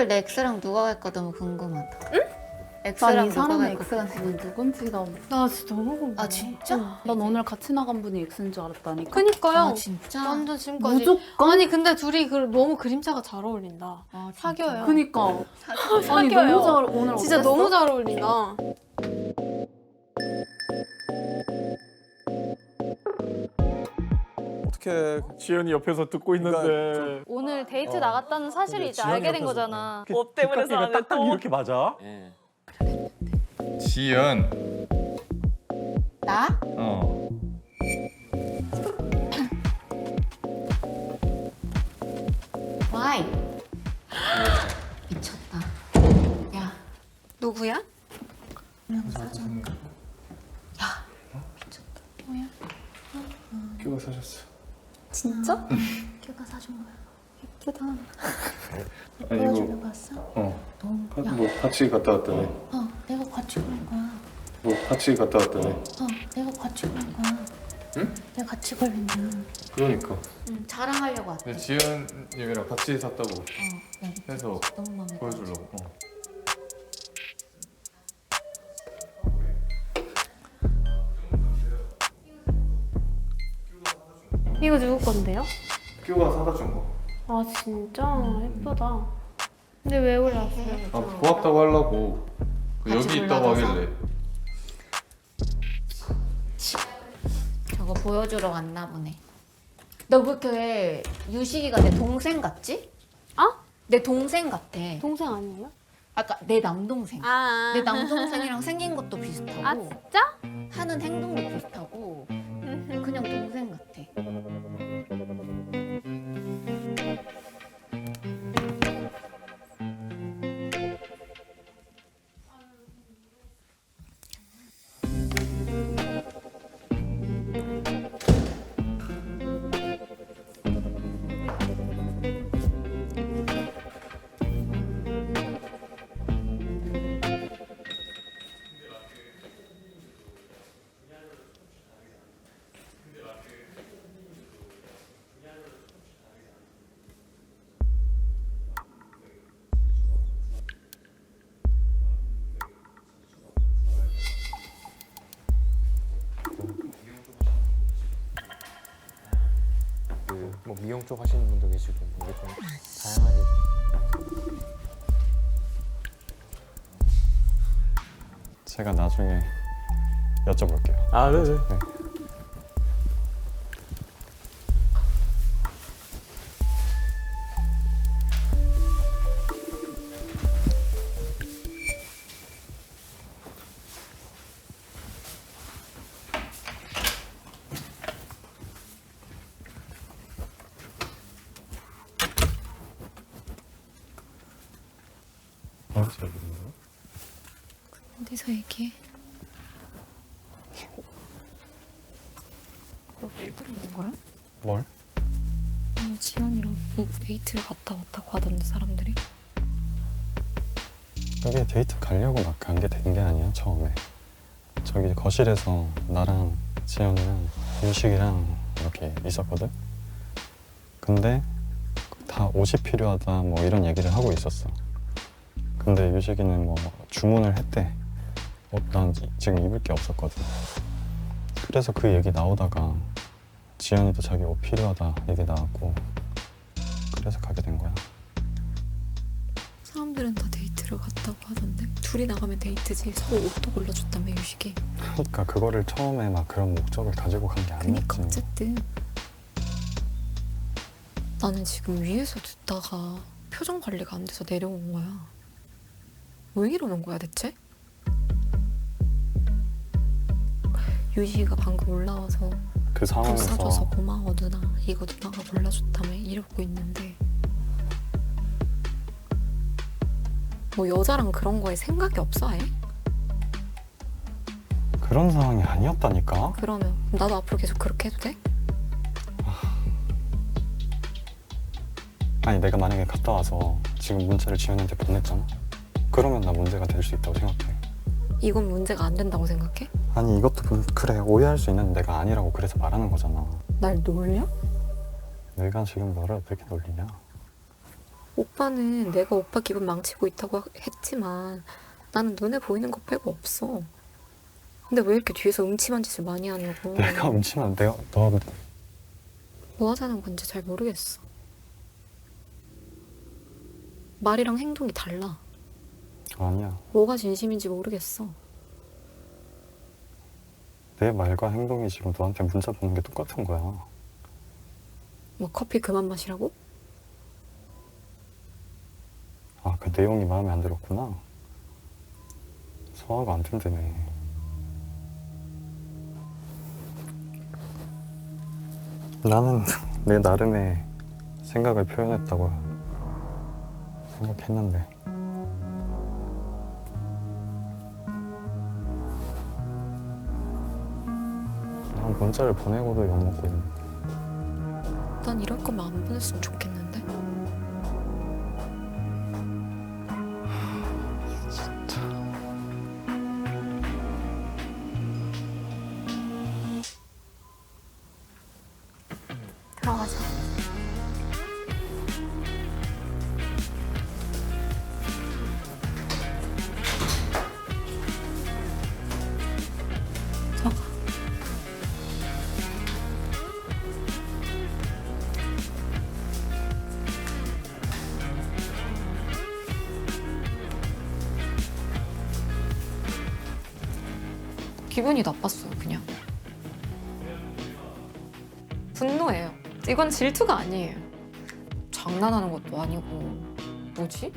헐, 내 X랑 누가 갈까 너무 궁금하다. 응? 난 X랑 이 누가 사람의 갈까? X가 지금 누군지가 나 진짜 너무 궁금해. 아 진짜? 난 오늘 같이 나간 분이 X인 줄 알았다니까 그니까요. 아 진짜? 완전 지금까지. 무조건 아니 근데 둘이 그 너무 그림자가 잘 어울린다. 아, 진짜? 사겨요. 그니까 아니 사겨요. 너무 잘 오늘 진짜 어땠어? 너무 잘 어울린다. 어떻게 지연이 옆에서 듣고 있는데 그러니까 오늘 데이트 어. 나갔다는 사실을 이제 알게 된 옆에서 거잖아. 뭐 때문에 딱딱 이렇게 맞아? 예. 지연 나? 어 와이. 미쳤다. 야, 누구야? 교가 사셨어 진짜? 걔가 사준 거야. 예쁘다. 아니 보여주러 이거 갔어? 어 너무. 가- 야, 뭐 같이 갔다 왔다네 어, 내가 같이 갈 거야. 뭐 같이 갔다 왔다네 어, 내가 같이 갈 거야. 응? 내가 같이 가려면. 그러니까 응, 자랑하려고 왔다. 근데 지연님이랑 같이 샀다고 어, 네. 해서 너무 마음에 들어. 보여주려고 어. 이거 누구 건데요? 교가 사다 준 거 아 진짜 예쁘다. 근데 왜 올랐어요? 아 고맙다고 하려고 그 같이 여기 있다고 골라줘서? 하길래 저거 보여주러 왔나 보네. 너 왜 이렇게 유식이가 내 동생 같지? 어? 내 동생 같아. 동생 아니에요? 아까 내 남동생. 아. 내 남동생이랑 생긴 것도 비슷하고 아 진짜? 하는 행동도 비슷하고 그냥 동생 같아. 뭐 미용 쪽 하시는 분도 계시고 이게 좀 다양하게 제가 나중에 여쭤볼게요. 아 네네 어디서 얘기해? 뭘? 아니 지연이랑 뭐 데이트를 갔다 왔다고 하던데 사람들이 그게 데이트 가려고 막 간 게 된 게 아니야 처음에. 저기 거실에서 나랑 지연이랑 윤식이랑 이렇게 있었거든. 근데 다 옷이 필요하다 뭐 이런 얘기를 하고 있었어. 근데 유식이는 뭐 주문을 했대. 어, 난 지- 지금 입을 게 없었거든. 그래서 그 얘기 나오다가 지연이도 자기 옷 필요하다 얘기 나왔고 그래서 가게 된 거야. 사람들은 다 데이트를 갔다고 하던데 둘이 나가면 데이트지 서로 옷도 골라줬다며 유식이 그러니까 그거를 처음에 막 그런 목적을 가지고 간 게 아니었지. 어쨌든 나는 지금 위에서 듣다가 표정 관리가 안 돼서 내려온 거야 왜 이러는 거야 대체? 유식이가 방금 올라와서 그불 상황에서 사줘서 고마워 누나 이거 누나가 골라줬다며 이러고 있는데 뭐 여자랑 그런 거에 생각이 없어 아예? 그런 상황이 아니었다니까. 그러면 나도 앞으로 계속 그렇게 해도 돼? 아니 내가 만약에 갔다 와서 지금 문자를 지연이한테 보냈잖아. 그러면 나 문제가 될 수 있다고 생각해. 이건 문제가 안 된다고 생각해? 아니 이것도 문- 그래 오해할 수 있는 내가 아니라고 그래서 말하는 거잖아. 날 놀려? 내가 지금 너를 어떻게 놀리냐? 오빠는 내가 오빠 기분 망치고 있다고 했지만 나는 눈에 보이는 거 빼고 없어. 근데 왜 이렇게 뒤에서 음침한 짓을 많이 하냐고. 내가 음침한 내가 너 뭐 하자는 건지 잘 모르겠어. 말이랑 행동이 달라. 아니야. 뭐가 진심인지 모르겠어. 내 말과 행동이 지금 너한테 문자 보는 게 똑같은 거야. 뭐 커피 그만 마시라고? 아, 그 내용이 마음에 안 들었구나. 소화가 안 된다네. 나는 내 나름의 생각을 표현했다고 생각했는데. 문자를 보내고도 욕먹고 있는 난 이럴 거면 안 보냈으면 좋겠는데. 들어가자. 기분이 나빴어요, 그냥. 분노해요. 이건 질투가 아니에요. 장난하는 것도 아니고. 뭐지?